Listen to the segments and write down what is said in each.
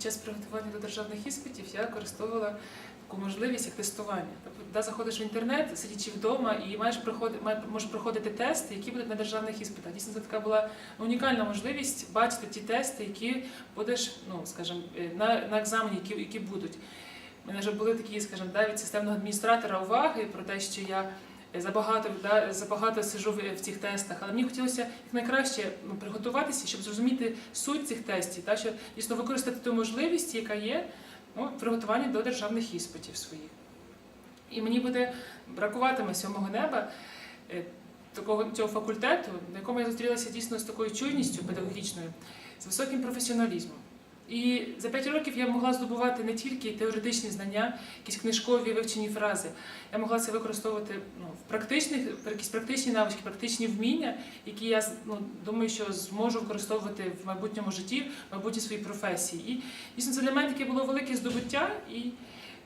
під час приготування до державних іспитів я використовувала таку можливість як тестування. Тобто, заходиш в інтернет, сидячи вдома, і маєш проходити, можеш проходити тести, які будуть на державних іспитах. Дійсно, це така була унікальна можливість бачити ті тести, які будеш, ну скажімо, е, на, на екзамені, які, які будуть. У мене вже були такі, скажімо, да, від системного адміністратора уваги про те, що я забагато, да, забагато сижу в, цих тестах, але мені хотілося якнайкраще ну, приготуватися, щоб зрозуміти суть цих тестів, та, щоб дійсно використати ту можливість, яка є ну, в приготуванні до державних іспитів своїх. І мені буде бракуватиме сьомого неба е, такого цього факультету, на якому я зустрілася дійсно з такою чуйністю педагогічною, з високим професіоналізмом. І за п'ять років я могла здобувати не тільки теоретичні знання, якісь книжкові вивчені фрази. Я могла це використовувати ну, в практичних, якісь практичні навички, практичні вміння, які я ну, думаю, що зможу використовувати в майбутньому житті, в майбутній своїй професії. І дійсно це для мене таке було велике здобуття і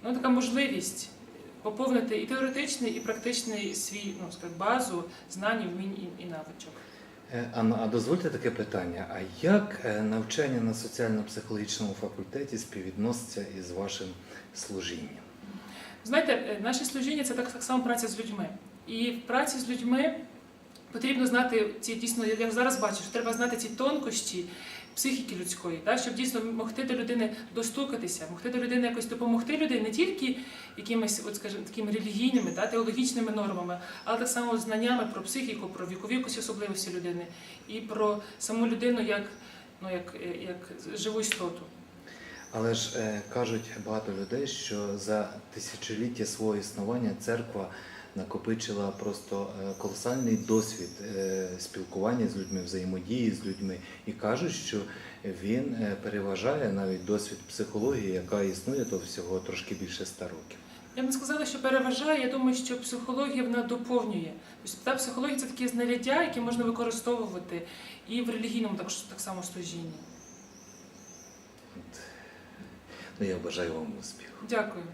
ну, така можливість поповнити і теоретичний, і практичний свій ну, скажімо, базу знань, вмінь і, і навичок. Е, Анна, а дозвольте таке питання: а як е, навчання на соціально-психологічному факультеті співвідноситься із вашим служінням? Знаєте, е, наше служіння це так, так само праця з людьми. І в праці з людьми потрібно знати ці дійсно, я зараз бачу, що треба знати ці тонкощі психіки людської, так, щоб дійсно могти до людини достукатися, могти до людини якось допомогти людині не тільки якимись, от скажімо, такими релігійними, да, теологічними нормами, але так само знаннями про психіку, про вікові якісь особливості людини і про саму людину як, ну, як, е, як живу істоту. Але ж е, кажуть багато людей, що за тисячоліття свого існування церква накопичила просто е, колосальний досвід е, спілкування з людьми, взаємодії з людьми, і кажуть, що він е, переважає навіть досвід психології, яка існує то всього трошки більше ста років. Я б не сказала, що переважає. Я думаю, що психологія вона доповнює. Тобто та психологія це такі знаряддя, які можна використовувати і в релігійному також так само служінні. Ну, я бажаю вам успіху. Дякую.